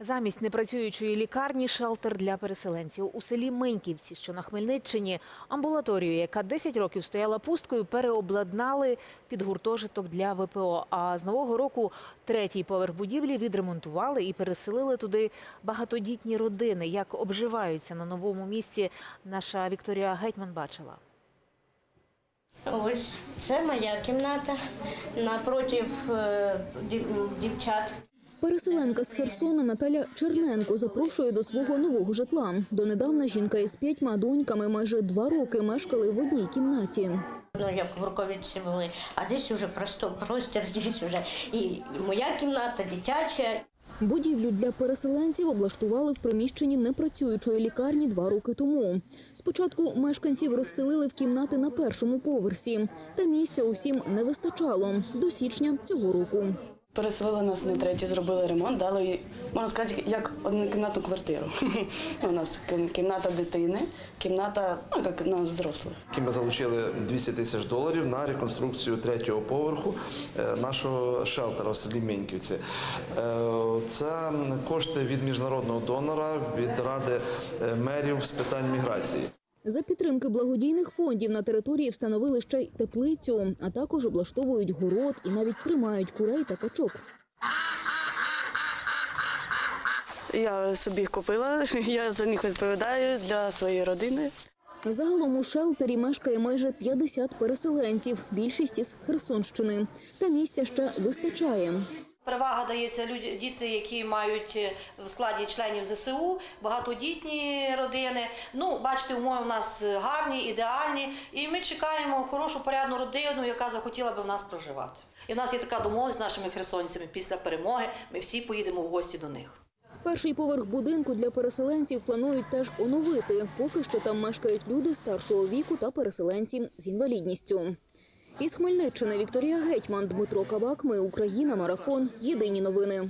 Замість непрацюючої лікарні шелтер для переселенців у селі Меньківці, що на Хмельниччині, амбулаторію, яка 10 років стояла пусткою, переобладнали під гуртожиток для ВПО. А з нового року третій поверх будівлі відремонтували і переселили туди багатодітні родини. Як обживаються на новому місці, наша Вікторія Гетьман бачила. Ось це моя кімната напротив е, дівчат. Переселенка з Херсона Наталя Черненко запрошує до свого нового житла. Донедавна жінка із п'ятьма доньками майже два роки мешкали в одній кімнаті. Ну, як в Руковиці були, а здесь уже просто простір, здесь вже і, і моя кімната, дитяча. Будівлю для переселенців облаштували в приміщенні непрацюючої лікарні два роки тому. Спочатку мешканців розселили в кімнати на першому поверсі, та місця усім не вистачало до січня цього року. Переселили нас на третій, зробили ремонт, дали, можна сказати, як однокімнатну квартиру. У нас кім- кімната дитини, кімната ну, як на взрослих. Ми залучили 200 тисяч доларів на реконструкцію третього поверху е, нашого шелтера в селі Міньківці. Е, Це кошти від міжнародного донора, від ради е, мерів з питань міграції. За підтримки благодійних фондів на території встановили ще й теплицю, а також облаштовують город і навіть тримають курей та качок. Я собі купила, я за них відповідаю для своєї родини. Загалом у шелтері мешкає майже 50 переселенців, більшість із Херсонщини. Та місця ще вистачає. Перевага дається люди, діти, які мають е, в складі членів ЗСУ, багатодітні родини. Ну, бачите, умови в нас гарні, ідеальні, і ми чекаємо хорошу порядну родину, яка захотіла би в нас проживати. І в нас є така домовленість з нашими херсонцями. Після перемоги ми всі поїдемо в гості до них. Перший поверх будинку для переселенців планують теж оновити. Поки що там мешкають люди старшого віку та переселенці з інвалідністю. Із Хмельниччини Вікторія Гетьман, Дмитро Кабак. Ми Україна. Марафон. Єдині новини.